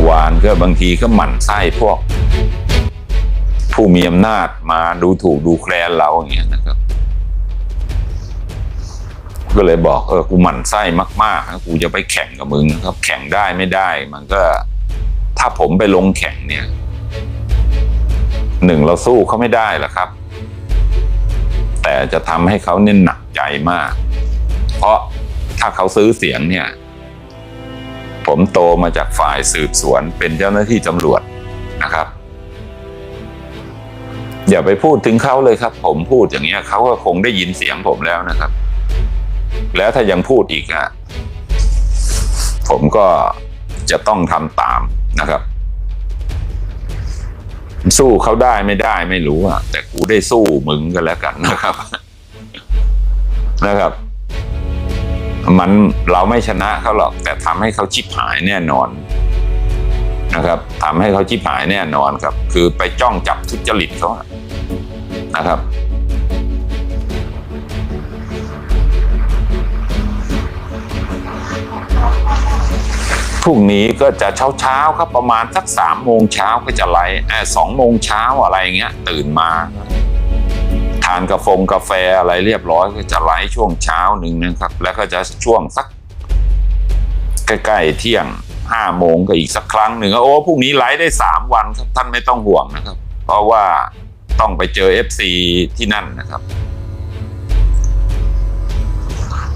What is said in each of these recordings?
มื่อวานก็บางทีก็หมั่นไส้พวก ผู้มีอำนาจมาดูถูกดูแคลนเราอย่างเงี้ยนะครับ ก็เลยบอกเออกูหมั่นไส้มากๆนะกูจะไปแข่งกับมึงนะครับ แข่งได้ไม่ได้ มันก็ ถ้าผมไปลงแข่งเนี่ยหนึ่งเราสู้เขาไม่ได้หรอครับ แต่จะทำให้เขาเนี่ยหนักใจมาก เพราะถ้าเขาซื้อเสียงเนี่ย ผมโตมาจากฝ่ายสืบสวนเป็นเจ้าหน้าที่ตำรวจนะครับ อย่าไปพูดถึงเขาเลยครับ ผมพูดอย่างเงี้ยเขาก็คงได้ยินเสียงผมแล้วนะครับ แล้วถ้ายังพูดอีกอะผมก็จะต้องทำตามนะครับ สู้เขาได้ไม่ได้ไม่รู้อะแต่กูได้สู้มึงกันแล้วกันนะครับ นะครับ มันเราไม่ชนะเขาหรอก แต่ทำให้เขาชิบหายแน่นอนนะครับทำให้เขาชิบหายแน่นอนครับ คือไปจ้องจับทุจริตเขานะครับ พรุ่งนี้ก็จะเช้าเช้าๆครับประมาณสักสามโมงเช้าก็จะไลฟ์เออสองโมงเช้าอะไรเงี้ยตื่นมาานกาแฟกาแฟอะไรเรียบร้อยก็จะไลฟ์ช่วงเช้าหนึ่งนะครับ แล้วก็จะช่วงสักใกล้ๆเที่ยงห้าโมงก็อีกสักครั้งหนึ่งโอ้พรุ่งนี้ไลฟ์ได้สามวันครับท่านไม่ต้องห่วงนะครับ เพราะว่าต้องไปเจอ FC ที่นั่นนะครับ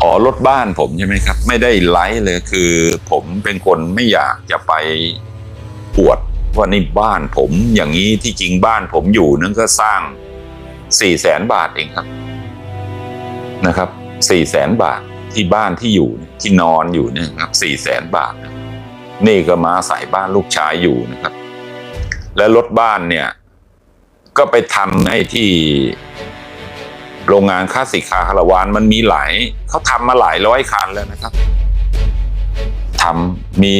อ๋อรถบ้านผมใช่ไหมครับ ไม่ได้ไลฟ์เลยคือ ผมเป็นคนไม่อยากจะไปปวดว่านี่บ้านผมอย่างนี้ที่จริงบ้านผมอยู่นั่นก็สร้าง สี่แสนบาทเองครับนะครับสี่แสนบาทที่บ้านที่อยู่ที่นอนอยู่เนี่ยครับสี่แสนบาท นี่ก็มาใส่บ้านลูกชายอยู่นะครับ และรถบ้านเนี่ย ก็ไปทำให้ที่โรงงานคลาสิกคาคารวานมันมีหลายเขาทำมาหลายร้อยคันแล้วนะครับทำมี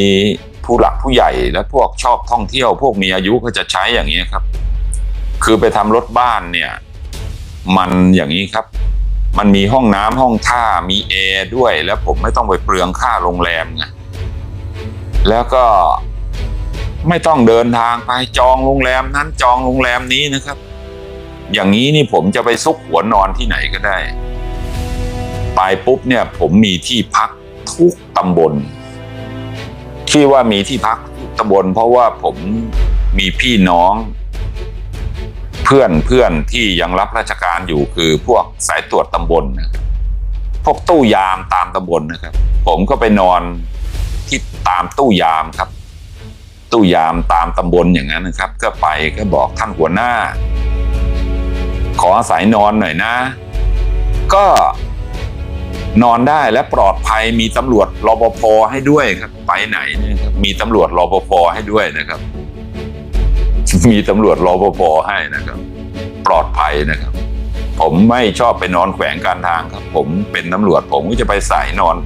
ผู้หลักผู้ใหญ่และพวกชอบท่องเที่ยว พวกมีอายุก็จะใช้อย่างนี้ครับ คือไปทำรถบ้านเนี่ย มันอย่างนี้ครับ มันมีห้องน้ำห้องท่ามีแอร์ด้วย แล้วผมไม่ต้องไปเปลืองค่าโรงแรมไงแล้วก็ไม่ต้องเดินทางไปจองโรงแรมนั้นจองโรงแรมนี้นะครับ อย่างนี้นี่ผมจะไปซุกหัวนอนที่ไหนก็ได้ ไปปุ๊บเนี่ยผมมีที่พักทุกตำบล ที่ว่ามีที่พักทุกตำบลเพราะว่าผมมีพี่น้อง เพื่อนเพื่อนที่ยังรับราชการอยู่คือพวกสายตรวจตำบลนะพวกตู้ยามตามตำบลนะครับ ผมก็ไปนอนที่ตามตู้ยามครับ ตู้ยามตามตำบลอย่างนั้นนะครับ ก็ไปก็บอกท่านหัวหน้า ขออาศัยนอนหน่อยนะ ก็นอนได้และปลอดภัยมีตำรวจรปภให้ด้วยครับ ไปไหนเนี่ยมีตำรวจรปภให้ด้วยนะครับ มีตำรวจรอปภให้นะครับ ปลอดภัยนะครับ ผมไม่ชอบไปนอนแขวงการทางครับ ผมเป็นตำรวจ ผมก็จะไปสายนอน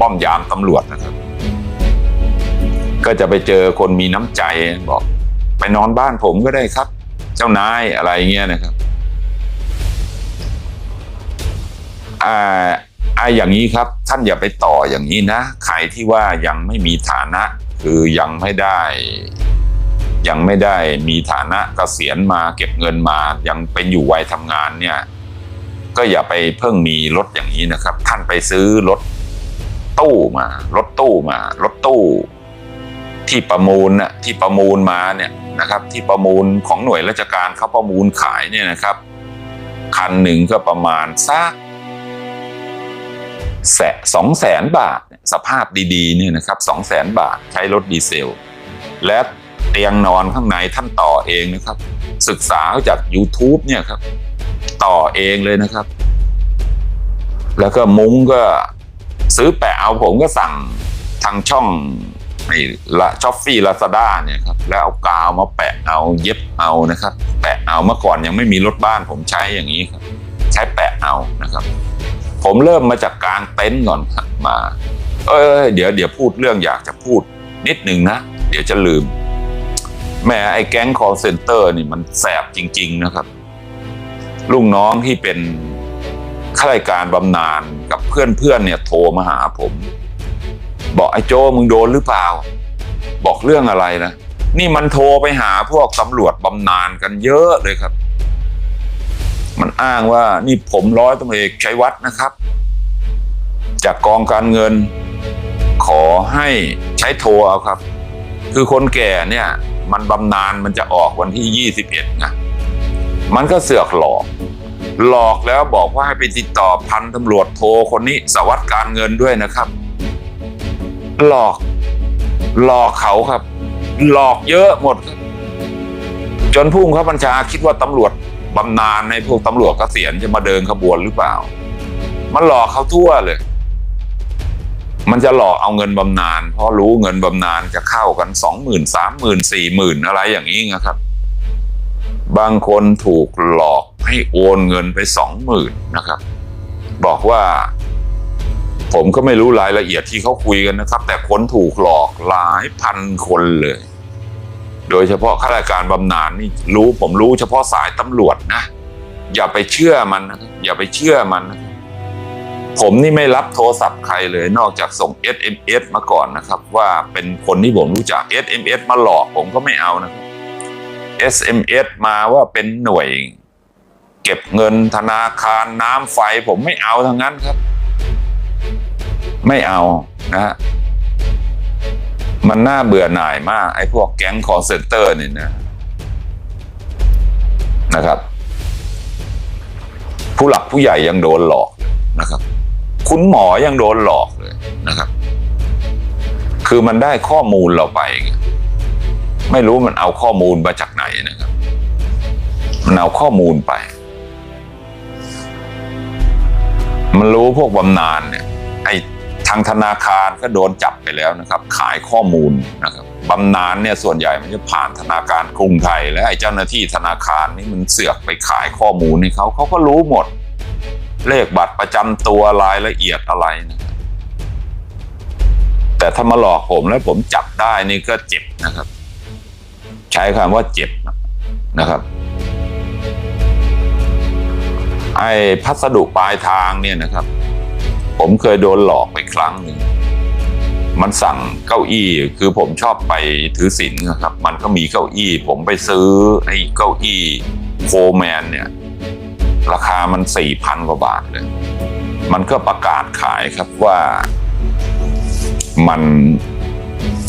ป้อมยามตำรวจนะครับ ก็จะไปเจอคนมีน้ำใจบอก ไปนอนบ้านผมก็ได้ครับ เจ้านายอะไรเงี้ยนะครับอ่าอ่าอย่างนี้ครับ ท่านอย่าไปต่ออย่างนี้นะ ใครที่ว่ายังไม่มีฐานะ คือยังไม่ได้ ยังไม่ได้มีฐานะเกษียณมาเก็บเงินมายังเป็นอยู่วัยทำงานเนี่ย ก็อย่าไปเพิ่งมีรถอย่างนี้นะครับ ท่านไปซื้อรถตู้มารถตู้มารถตู้ ที่ประมูลน่ะที่ประมูลมาเนี่ยนะครับ ที่ประมูลของหน่วยราชการเขาประมูลขายเนี่ยนะครับ คันหนึ่งก็ประมาณสักแสสองแสนบาท สภาพดีๆเนี่ยนะครับสองแสนบาทใช้รถดีเซล และ ตียงนอนข้างในท่านต่อเองนะครับ ศึกษาจาก YouTube เนี่ยครับ ต่อเองเลยนะครับ แล้วก็มุ้งก็ซื้อแปะเอาผมก็สั่งทางช่องไอ้ละช้อปฟี่ลาซาด้าเนี่ยครับแล้วเอากาวมาแปะเอาเย็บเอานะครับ แปะเอาเมื่อก่อนยังไม่มีรถบ้านผมใช้อย่างนี้ครับ ใช้แปะเอานะครับ ผมเริ่มมาจากกลางเต็นท์ก่อนมา เอ้ยเดี๋ยวเดี๋ยวพูดเรื่องอยากจะพูดนิดนึงนะ เดี๋ยวจะลืม แม่ไอ้แก๊งคอร์เซนเตอร์นี่มันแสบจริง ๆ นะครับ ลูกน้องที่เป็นข้าราชการบำนาญกับเพื่อนๆเนี่ยโทรมาหาผม บอกไอ้โจมึงโดนหรือเปล่า บอกเรื่องอะไรนะ นี่มันโทรไปหาพวกตำรวจบำนาญกันเยอะเลยครับ มันอ้างว่านี่ผมร้อยตำรวจเอกชัยวัฒน์นะครับ จากกองการเงิน ขอให้ใช้โทรเอาครับ คือคนแก่เนี่ย มันบำนาญมันจะออกวันที่ 21 นะ มันก็เสือกหลอก หลอกแล้วบอกว่าให้ไปติดต่อพันตำรวจโทรคนนี้สวัสดการเงินด้วยนะครับ หลอก หลอกเขาครับ หลอกเยอะหมด จนผู้บังคับบัญชาคิดว่าตำรวจบำนาญในพวกตำรวจเกษียณจะมาเดินขบวนหรือเปล่า มันหลอกเขาทั่วเลย มันจะหลอกเอาเงินบำนาญเพราะรู้เงินบำนาญจะเข้ากันสองหมื่นสามหมื่นสี่หมื่นอะไรอย่างนี้นะครับ บางคนถูกหลอกให้โอนเงินไปสองหมื่นนะครับ บอกว่า ผมก็ไม่รู้รายละเอียดที่เขาคุยกันนะครับ แต่คนถูกหลอกหลายพันคนเลย โดยเฉพาะข้าราชการบำนาญนี่รู้ผมรู้เฉพาะสายตำรวจนะ อย่าไปเชื่อมันนะอย่าไปเชื่อมันนะ ผมนี่ไม่รับโทรศัพท์ใครเลยนอกจากส่ง SMS มาก่อนนะครับ ว่าเป็นคนที่ผมรู้จัก SMS มาหลอกผมก็ไม่เอานะครับ SMS มาว่าเป็นหน่วย เก็บเงินธนาคารน้ำไฟผมไม่เอาทั้งนั้นครับ ไม่เอานะฮะมันน่าเบื่อหน่ายมาก ไอ้พวกแก๊งคอร์เซนเตอร์นี่นะนะครับ ผู้หลักผู้ใหญ่ยังโดนหลอกนะครับ คุณหมอยังโดนหลอกเลยนะครับ คือมันได้ข้อมูลเราไป ไม่รู้มันเอาข้อมูลมาจากไหนนะครับ มันเอาข้อมูลไป มันรู้พวกบำนาญเนี่ย ไอ้ทางธนาคารก็โดนจับไปแล้วนะครับ ขายข้อมูลนะครับบำนาญเนี่ยส่วนใหญ่มันจะผ่านธนาคารกรุงไทย และไอ้เจ้าหน้าที่ธนาคารนี่มันเสือกไปขายข้อมูลให้เขาเขาก็รู้หมด เลขบัตรประจำตัวรายละเอียดอะไรนะครับแต่ถ้ามาหลอกผมแล้วผมจับได้นี่ก็เจ็บนะครับ ใช้คำว่าเจ็บนะครับ ไอ้พัสดุปลายทางเนี่ยนะครับ ผมเคยโดนหลอกไปครั้งหนึ่งมันสั่งเก้าอี้คือผมชอบไปถือศีลนะครับ มันก็มีเก้าอี้ ผมไปซื้อไอ้เก้าอี้โฟแมนเนี่ย ราคามันสี่พันกว่าบาทเลย มันก็ประกาศขายครับว่ามัน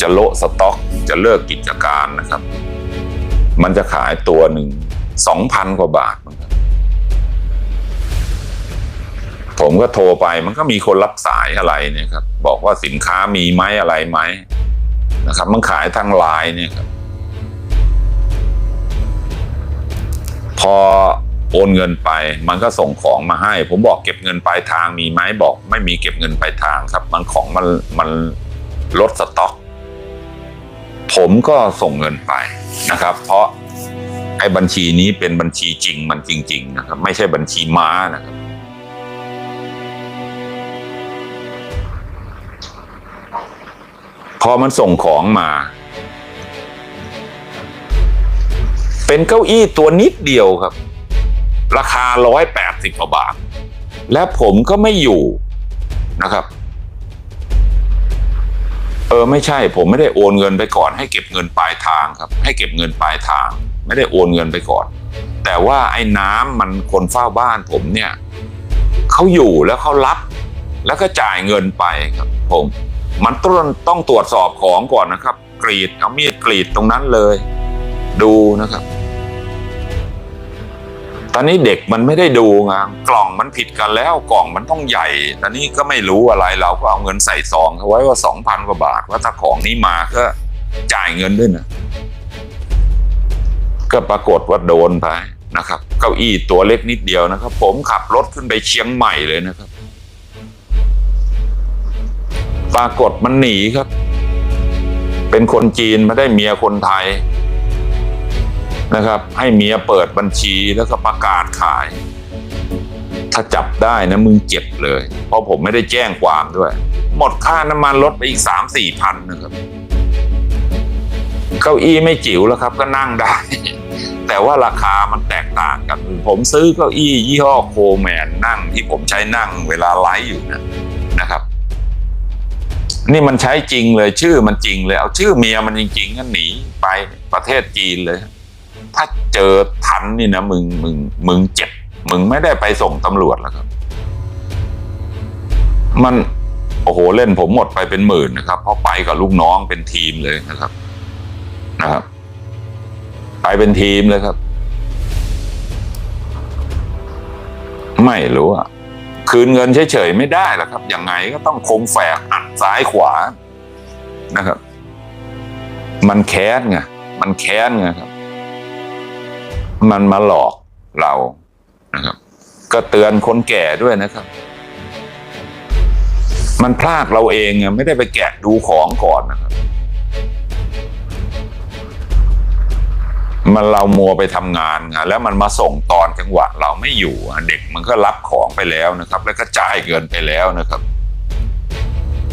จะโละสต็อกจะเลิกกิจการนะครับ มันจะขายตัวหนึ่งสองพันกว่าบาทมั้งครับผมก็โทรไปมันก็มีคนรับสายอะไรเนี่ยครับ บอกว่าสินค้ามีไหมอะไรไหมนะครับ มันขายทางไลน์เนี่ยครับ พอ โอนเงินไป มันก็ส่งของมาให้ ผมบอกเก็บเงินปลายทางมีไหมบอก ไม่มีเก็บเงินปลายทางครับ มันของมันมันลดสต็อก ผมก็ส่งเงินไปนะครับ เพราะไอ้บัญชีนี้เป็นบัญชีจริงมันจริง ๆ นะครับ ไม่ใช่บัญชีม้านะครับพอมันส่งของมา เป็นเก้าอี้ตัวนิดเดียวครับ ราคาร้อยแปดสิบกว่าบาท และผมก็ไม่อยู่นะครับ เออไม่ใช่ผมไม่ได้โอนเงินไปก่อน ให้เก็บเงินปลายทางครับ ให้เก็บเงินปลายทาง ไม่ได้โอนเงินไปก่อน แต่ว่าไอ้น้ำมันคนเฝ้าบ้านผมเนี่ยเขาอยู่แล้วเขารับ แล้วก็จ่ายเงินไปครับ ผม มันต้องต้องตรวจสอบของก่อนนะครับ กรีดเอามีดกรีดตรงนั้นเลย ดูนะครับ ตอนนี้เด็กมันไม่ได้ดูไงกล่องมันผิดกันแล้วกล่องมันต้องใหญ่ ตอนนี้ก็ไม่รู้อะไรเราก็เอาเงินใส่ซองเขาไว้ว่าสองพันกว่าบาทว่าถ้าของนี้มาก็จ่ายเงินด้วยนะก็ปรากฏว่าโดนไปนะครับ เก้าอี้ตัวเล็กนิดเดียวนะครับ ผมขับรถขึ้นไปเชียงใหม่เลยนะครับ ปรากฏมันหนีครับ เป็นคนจีนมาได้เมียคนไทย นะครับ ให้เมียเปิดบัญชีแล้วก็ประกาศขาย ถ้าจับได้นะมึงเจ็บเลย เพราะผมไม่ได้แจ้งความด้วย หมดค่าน้ำมันลดไปอีกสามสี่พันนะครับเก้าอี้ไม่จิ๋วแล้วครับก็นั่งได้ แต่ว่าราคามันแตกต่างกัน ผมซื้อเก้าอี้ยี่ห้อโคแมนนั่งที่ผมใช้นั่งเวลาไลฟ์อยู่นะนะครับ นี่มันใช้จริงเลยชื่อมันจริงเลย เอาชื่อเมียมันจริงๆก็หนีไปประเทศจีนเลย ถ้าเจอทันนี่นะมึงมึงมึงเจ็บ มึงไม่ได้ไปส่งตำรวจแล้วครับ มันโอ้โหเล่นผมหมดไปเป็นหมื่นนะครับ เพราะไปกับลูกน้องเป็นทีมเลยนะครับนะครับ ไปเป็นทีมเลยครับ ไม่รู้อะคืนเงินเฉยๆไม่ได้หรอกครับยังไงก็ต้องคมแฝกอัดซ้ายขวานะครับ มันแค้นไง มันแค้นไงครับ มันมาหลอกเรานะครับ ก็เตือนคนแก่ด้วยนะครับ มันพลาดเราเองไงไม่ได้ไปแกะดูของก่อนนะครับ มันเรามัวไปทำงานไงแล้วมันมาส่งตอนจังหวะเราไม่อยู่เด็กมันก็รับของไปแล้วนะครับ แล้วก็จ่ายเงินไปแล้วนะครับ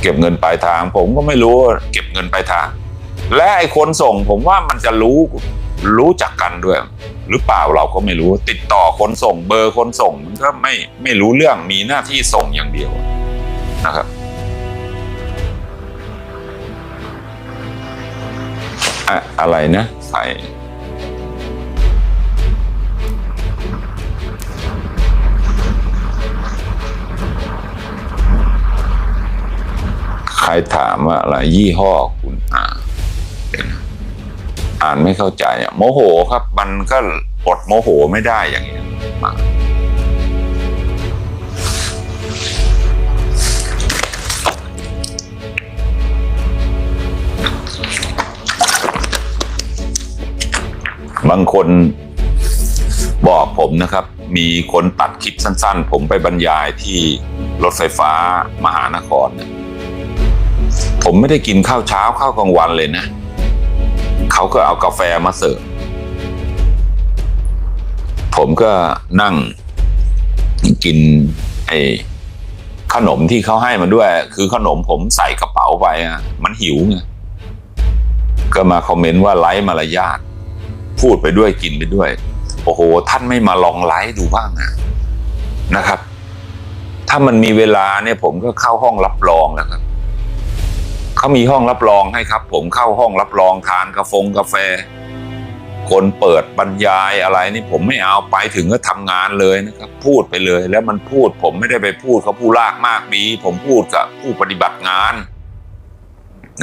เก็บเงินปลายทาง ผมก็ไม่รู้เก็บเงินปลายทาง และไอ้คนส่งผมว่ามันจะรู้รู้จักกันด้วย หรือเปล่าเราก็ไม่รู้ ติดต่อคนส่งเบอร์คนส่งมันก็ไม่ไม่รู้เรื่องมีหน้าที่ส่งอย่างเดียวนะครับอะอะไรนะใครใครถามว่าอะไรยี่ห้อคุณอ่าเดี๋ยวนะ อ่านไม่เข้าใจอะโมโหครับ มันก็อดโมโหไม่ได้อย่างเงี้ยมาบางคนบอกผมนะครับ มีคนตัดคลิปสั้น ๆ ผมไปบรรยายที่รถไฟฟ้ามหานครเนี่ยผมไม่ได้กินข้าวเช้าข้าวกลางวันเลยนะ เขาก็เอากาแฟมาเสิร์ฟผมก็นั่งกินไอ้ขนมที่เขาให้มาด้วย คือขนมผมใส่กระเป๋าไปอะมันหิวไงก็มาคอมเมนต์ว่าไร้มารยาทพูดไปด้วยกินไปด้วย โอ้โห ท่านไม่มาลองไลฟ์ดูบ้างนะนะครับ ถ้ามันมีเวลาเนี่ยผมก็เข้าห้องรับรองนะครับ เขามีห้องรับรองให้ครับ ผมเข้าห้องรับรองทานกาแฟกาแฟ คนเปิดบรรยายอะไรนี่ผมไม่เอาไปถึงก็ทำงานเลยนะครับ พูดไปเลย แล้วมันพูดผมไม่ได้ไปพูดเขาผู้ลากมากดีผมพูดกับผู้ปฏิบัติงาน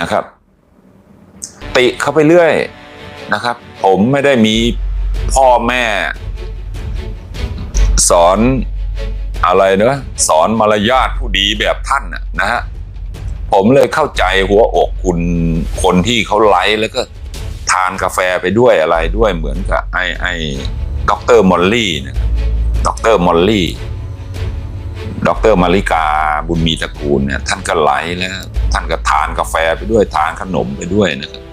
นะครับ ติเข้าไปเรื่อยนะครับ ผมไม่ได้มีพ่อแม่ สอนอะไรเนอะสอนมารยาทผู้ดีแบบท่านน่ะนะฮะ ผมเลยเข้าใจหัวอกคุณคนที่เขาไลฟ์แล้วก็ทานกาแฟไปด้วยอะไรด้วยเหมือนกับไอ้ไอ้ด็อกเตอร์มอลลี่นะครับด็อกเตอร์มอลลี่ด็อกเตอร์มาริกาบุญมีตระกูลเนี่ยท่านก็ไลฟ์แล้ว ท่านก็ทานกาแฟไปด้วยทานขนมไปด้วยนะครับ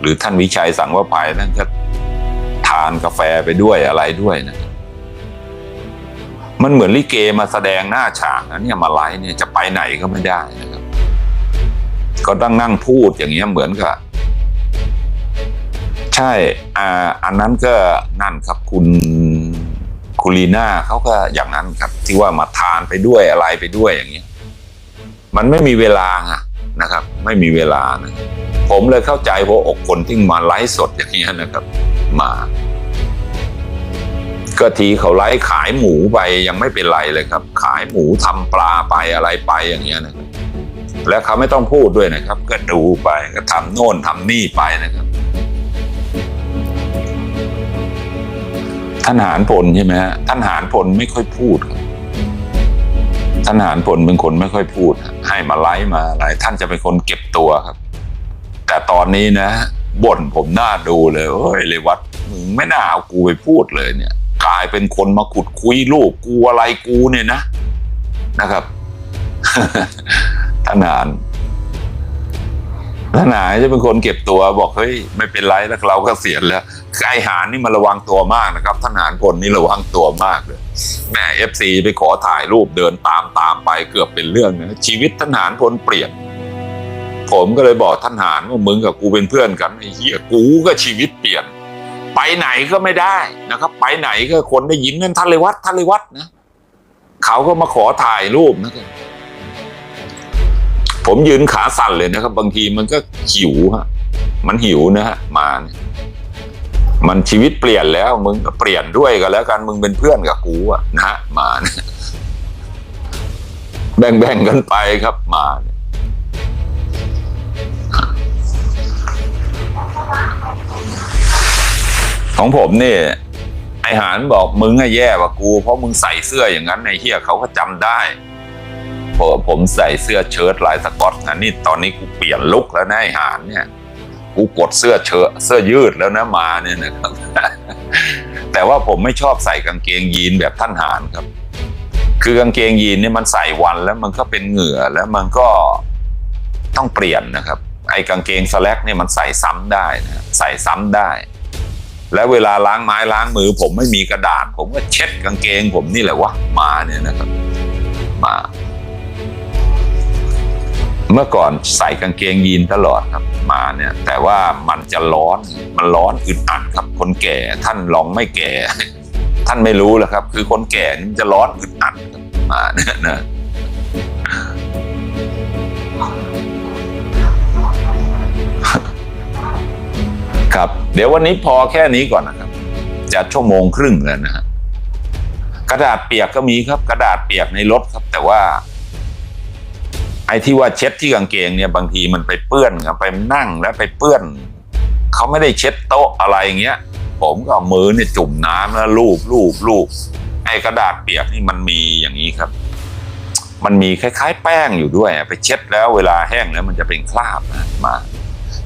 หรือท่านวิชัยสังวภัยท่านก็ทานกาแฟไปด้วยอะไรด้วยนะครับมันเหมือนลิเกมาแสดงหน้าฉากนะเนี่ยมาไลฟ์เนี่ยจะไปไหนก็ไม่ได้นะครับ ก็ต้องนั่งพูดอย่างเงี้ยเหมือนกับใช่อ่าอันนั้นก็นั่นครับคุณคุณลีน่าเขาก็อย่างนั้นครับ ที่ว่ามาทานไปด้วยอะไรไปด้วยอย่างเงี้ย มันไม่มีเวลาไงนะครับ ไม่มีเวลานะผมเลยเข้าใจหัวอกคนที่มาไลฟ์สดอย่างเงี้ยนะครับ มาก็ทีเขาไลฟ์ขายหมูไปยังไม่เป็นไรเลยครับ ขายหมูทำปลาไปอะไรไปอย่างเงี้ยนะครับ แล้วเขาไม่ต้องพูดด้วยนะครับ ก็ดูไปก็ทำโน่นทำนี่ไปนะครับ ท่านหารพลใช่ไหมฮะท่านหารพลไม่ค่อยพูดครับท่านหารพลเป็นคนไม่ค่อยพูด ให้มาไลฟ์มาอะไรท่านจะเป็นคนเก็บตัวครับ แต่ตอนนี้นะบ่นผมหน้าดูเลยเฮ้ยเลยวัดมึงไม่น่าเอากูไปพูดเลยเนี่ย กลายเป็นคนมาขุดคุยรูปกูอะไรกูเนี่ยนะ นะครับ ทหารทหารจะเป็นคนเก็บตัวบอกเฮ้ยไม่เป็นไรแล้วเราก็เสียแล้วไอหารนี่มันระวังตัวมากนะครับทหารพลนี่ระวังตัวมากเลยแม่เอฟซีไปขอถ่ายรูปเดินตามตามไปเกือบเป็นเรื่องนะชีวิตทหารพลเปลี่ยน ผมก็เลยบอกทหารว่ามึงกับกูเป็นเพื่อนกันไอ้เหี้ยกูก็ชีวิตเปลี่ยน ไปไหนก็ไม่ได้นะครับ ไปไหนก็คนได้ยินนั่นท่านเลยวัดท่านเลยวัดนะเขาก็มาขอถ่ายรูปนะครับ ผมยืนขาสั่นเลยนะครับ บางทีมันก็หิวฮะมันหิวนะฮะมาเนี่ยมันชีวิตเปลี่ยนแล้ว มึงก็เปลี่ยนด้วยกันแล้วกันมึงเป็นเพื่อนกับกูอะนะฮะมาเนี่ยแบ่งๆกันไปครับมาเนี่ยของผมเนี่ยไอหานบอกมึงอะแย่กว่ากู เพราะมึงใส่เสื้ออย่างนั้นไอเฮียเขาก็จำได้ ผมใส่เสื้อเชิ้ตลายสก๊อตนะนี่ตอนนี้กูเปลี่ยนลุกแล้วนะไอหานเนี่ยกูกดเสื้อเชิ้ตเสื้อยืดแล้วนะมาเนี่ยนะครับแต่ว่าผมไม่ชอบใส่กางเกงยีนแบบท่านหานครับ คือกางเกงยีนเนี่ยมันใส่วันแล้วมันก็เป็นเหงื่อแล้วมันก็ต้องเปลี่ยนนะครับ ไอ้กางเกงสแลกเนี่ยมันใส่ซ้ำได้นะใส่ซ้ำได้ แล้วเวลาล้างไม้ล้างมือ ผมไม่มีกระดาษ ผมก็เช็ดกางเกง ผมนี่แหละวะมาเนี่ยนะครับ มา เมื่อก่อนใส่กางเกงยีนตลอดครับมาเนี่ยแต่ว่ามันจะร้อนมันร้อนอึดอัดครับคนแก่ท่านลองไม่แก่ ท่านไม่รู้แหละครับ คือคนแก่นี่มันจะร้อนอึดอัดมาเนี่ยนะครับ เดี๋ยววันนี้พอแค่นี้ก่อนนะครับ จะชั่วโมงครึ่งแล้วนะฮะกระดาษเปียกก็มีครับ กระดาษเปียกในรถครับ แต่ว่า อ้ที่ว่าเช็ดที่กางเกงเนี่ยบางทีมันไปเปื้อนครับไปนั่งแล้วไปเปื้อนเขาไม่ได้เช็ดโต๊ะอะไรอย่างเงี้ย ผมก็มือเนี่ยจุ่มน้ำแล้วลูบลูบลูบไอ้กระดาษเปียกนี่มันมีอย่างนี้ครับ มันมีคล้าย ๆ แป้งอยู่ด้วย ไปเช็ดแล้วเวลาแห้งแล้วมันจะเป็นคราบนะมา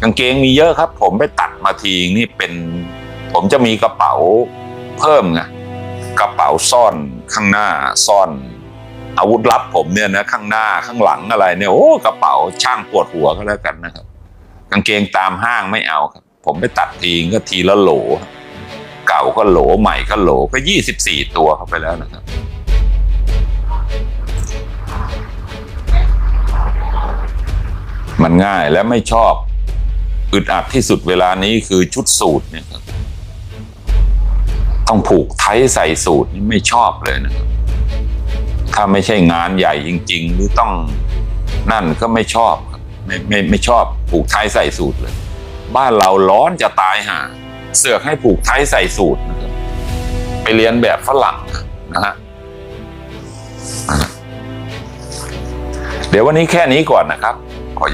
กางเกงมีเยอะครับ ผมไปตัดมาทีนี่เป็น ผมจะมีกระเป๋าเพิ่มไงกระเป๋าซ่อนข้างหน้าซ่อน อาวุธลับผมเนี่ยนะข้างหน้าข้างหลังอะไรเนี่ยโอ้กระเป๋าช่างปวดหัวก็แล้วกันนะครับ กางเกงตามห้างไม่เอาครับ ผมไปตัดทีก็ทีละโหล เก่าก็โหลใหม่ก็โหลก็ยี่สิบสี่ตัวเข้าไปแล้วนะครับมันง่ายและไม่ชอบอึดอัดที่สุดเวลานี้คือชุดสูทเนี่ยครับต้องผูกไทยใส่สูทนี่ไม่ชอบเลยนะครับ ถ้าไม่ใช่งานใหญ่จริง ๆ หรือต้องนั่นก็ไม่ชอบไม่ไม่ไม่ชอบผูกไทยใส่สูตรเลย บ้านเราร้อนจะตายห่าเสือกให้ผูกไทยใส่สูตรนะครับไปเรียนแบบฝรั่งนะฮะเดี๋ยววันนี้แค่นี้ก่อนนะครับ